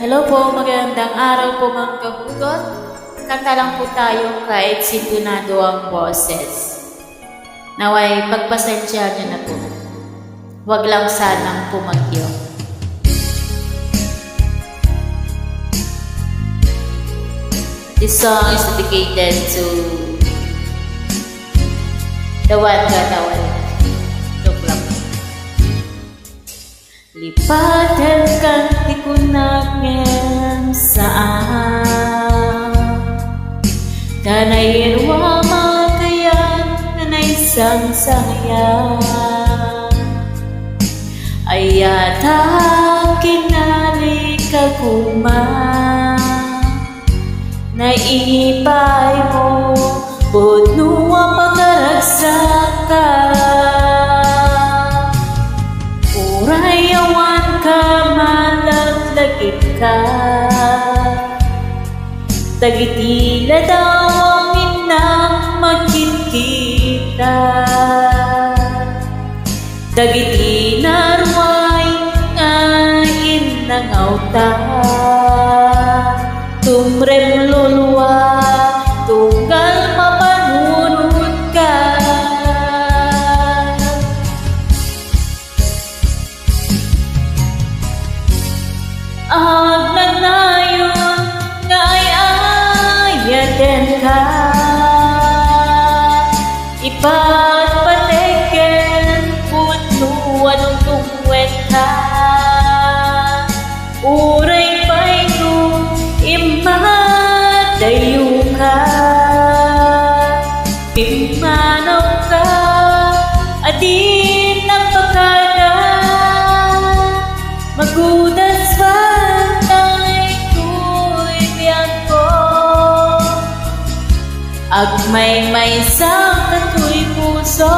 Hello po, magandang araw po mga kahugot. Kanta lang po tayo kahit sintunado ang boses. Naway pagpasensya niyo na po. Huwag lang sanang pumagyo. This song is dedicated to the one katawan. Joke lang. Lipatan kang Kanay irwa makayan Nanay sang sayang. Ayata kinali ka kuma Naipay mo Bunua pagaragsak ka Urayawan ka, malaglagit ka Tagitila daw ang inang magkikita. Dagiti narway nga inangaw ta Tumrem แกนมขา Ag may may sang kato'y puso.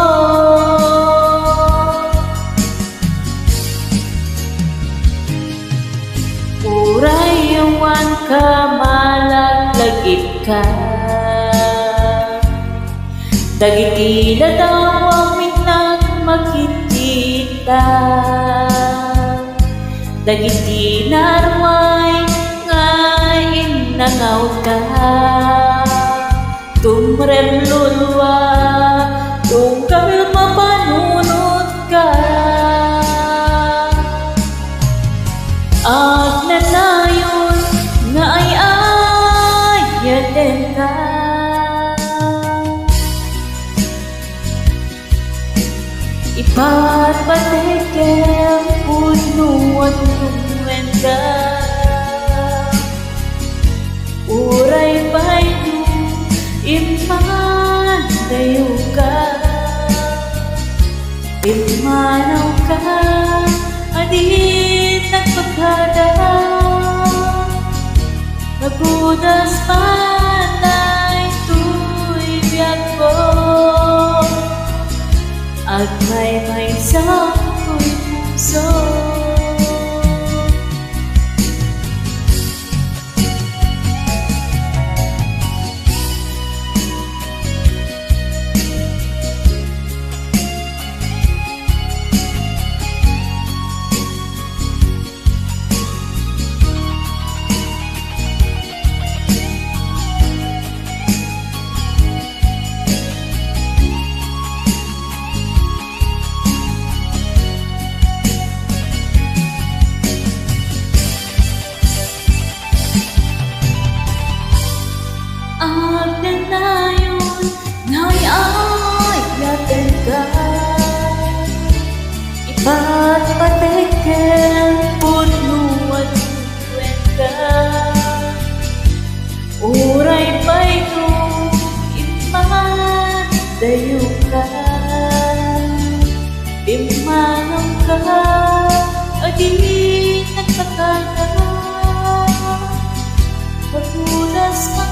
Urayawan ka, malaglagit ka. Dagiti na daw ang minang makikita Dagiti narway nga inangaw ka Tumrem lulwa Tungkal mapanunod ka. At nanayon nga ay ayaten ka. Ipagpatikem punuan tungwen Imanaw ka Adit nagpagkada Nagudas panay Tuy biyag ko At may may sa Ang nanayon Nga'y ay yatin ka. Iba't patikin Punuan ka Uray pa'y nung Iman dayo ka. Imanong ka Adi nagpakala Pagkulas manday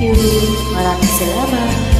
you. Maraming salamat.